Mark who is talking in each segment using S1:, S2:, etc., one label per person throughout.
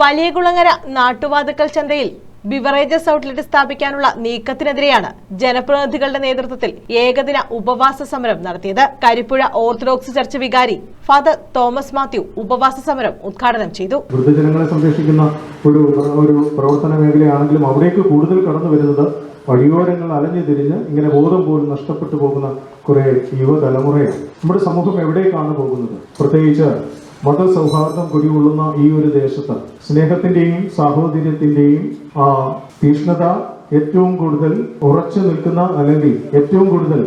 S1: വലിയകുളങ്ങര നാട്ടുവാതുക്കൽ ചന്തയിൽ beverages outlet സ്ഥാപിക്കാനുള്ള നീക്കത്തിനെതിരെയാണ് ജനപ്രതിനിധികളുടെ നേതൃത്വത്തിൽ ഏകദിന ഉപവാസ സമരം നടത്തിയത്. കരിപ്പുഴ ഓർത്തഡോക്സ് ചർച്ച് വികാരി ഫാദർ തോമസ് മാത്യു ഉപവാസ സമരം ഉദ്ഘാടനം ചെയ്തു.
S2: വൃദ്ധജനങ്ങളെ സംരക്ഷിക്കുന്ന ഒരു ഒരു പ്രവർത്തന മേഖലയാണെങ്കിലും അവിടേക്ക് കൂടുതൽ കടന്നു വരുന്നത് വഴിയോരങ്ങൾ അലഞ്ഞു തിരിഞ്ഞ് ഇങ്ങനെ ബോധം പോലും നഷ്ടപ്പെട്ടു പോകുന്ന കുറെ യുവതലമുറയെ നമ്മുടെ സമൂഹം എവിടേക്കാണ് പോകുന്നത്? പ്രത്യേകിച്ച് മതസൗഹാർദ്ദം കുടികൊള്ളുന്ന ഈ ഒരു ദേശത്ത് സ്നേഹത്തിന്റെയും സാഹോദര്യത്തിന്റെയും ആ തീഷ്ണത ഏറ്റവും കൂടുതൽ ഉറച്ചു നിൽക്കുന്ന അല്ലെങ്കിൽ ഏറ്റവും കൂടുതൽ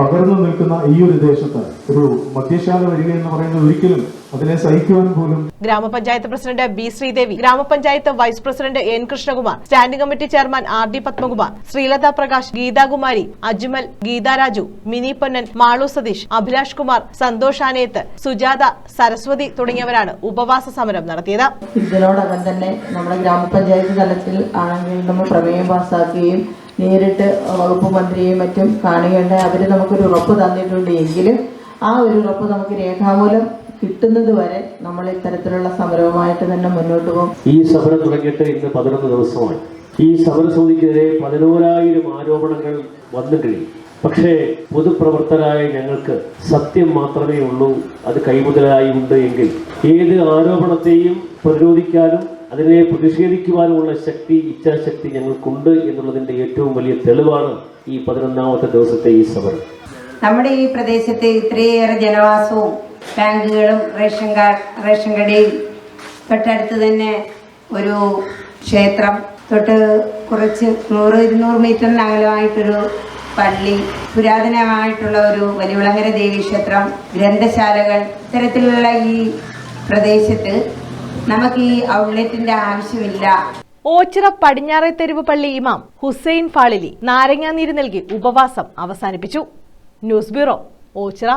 S2: പകർന്നു നിൽക്കുന്ന ഈ ഒരു ദേശത്ത് ഒരു മദ്യശാല വരിക എന്ന് പറയുന്നത് ഒരിക്കലും അതിനെ സഹിക്കുവാൻ പോലും
S1: ഗ്രാമപഞ്ചായത്ത് president B Sreedevi gramapanchayat vice president N Krishnakumar standing committee chairman R D Padmakumar Sreelatha Prakash Geethakumari Ajmal Geetharaju Mini Ponnan Malu Satheesh Abhilash Kumar Santhosh Anayath Sujatha Saraswathi തുടങ്ങിയവരാണ് ഉപവാസ സമരം നടത്തിയത്.
S3: ഇതിനോടകം തന്നെ നമ്മുടെ ഗ്രാമപഞ്ചായത്ത് തലത്തിൽ ആണെങ്കിൽ നമ്മൾ പ്രമേയം പാസ്സാക്കുകയും നേരിട്ട് വകുപ്പ് മന്ത്രിയെയും മറ്റും കാണുകയുണ്ട് അവർ നമുക്കൊരു ഉറപ്പ് തന്നിട്ടുണ്ട് എങ്കിലും ആ ഒരു ഉറപ്പ് നമുക്ക് രേഖാമൂലം കിട്ടുന്നത് വരെ നമ്മൾ ഇത്തരത്തിലുള്ള സമരവുമായിട്ട് തന്നെ മുന്നോട്ട് പോകും.
S4: ഈ സമരം തുടങ്ങിയിട്ട് ഇന്ന് പതിനൊന്ന് ദിവസമാണ് ഈ സമരസമിതിക്കെതിരെ പതിനോരായിരം ആരോപണങ്ങൾ വന്നു കഴിയും പക്ഷേ പൊതുപ്രവർത്തകരായ ഞങ്ങൾക്ക് സത്യം മാത്രമേ ഉള്ളൂ. അത് കൈമുതലായി ഉണ്ട് എങ്കിൽ ഏത് ആരോപണത്തെയും പ്രതിരോധിക്കാനും അതിനെ പ്രതിഷേധിക്കുവാനുമുള്ള ശക്തി ഇച്ഛാശക്തി ഞങ്ങൾക്കുണ്ട് എന്നുള്ളതിന്റെ ഏറ്റവും വലിയ തെളിവാണ് ഈ പതിനൊന്നാമത്തെ ദിവസത്തെ ഈ സമരം.
S5: നമ്മുടെ ഈ പ്രദേശത്തെ ഇത്രയേറെ ജനവാസവും ബാങ്കുകളും റേഷൻ കാർഡ് റേഷൻ കടയും തൊട്ടടുത്ത് തന്നെ ഒരു ക്ഷേത്രം തൊട്ട് കുറച്ച് നൂറ് ഇരുന്നൂറ് മീറ്ററിന് അകലമായിട്ടൊരു പള്ളി പുരാതനമായിട്ടുള്ള ഒരു വലിയ ദേവീക്ഷേത്രം ഗ്രന്ഥശാലകൾ ഇത്തരത്തിലുള്ള ഈ പ്രദേശത്ത് നമുക്ക് ഈ ഔട്ട്ലെറ്റിന്റെ ആവശ്യമില്ല.
S1: ഓച്ചിറ പടിഞ്ഞാറെ തെരുവ് പള്ളി ഇമാം ഹുസൈൻ ഫാളിലി നാരങ്ങാനീര് നൽകി ഉപവാസം അവസാനിപ്പിച്ചു. News bureau Ochira.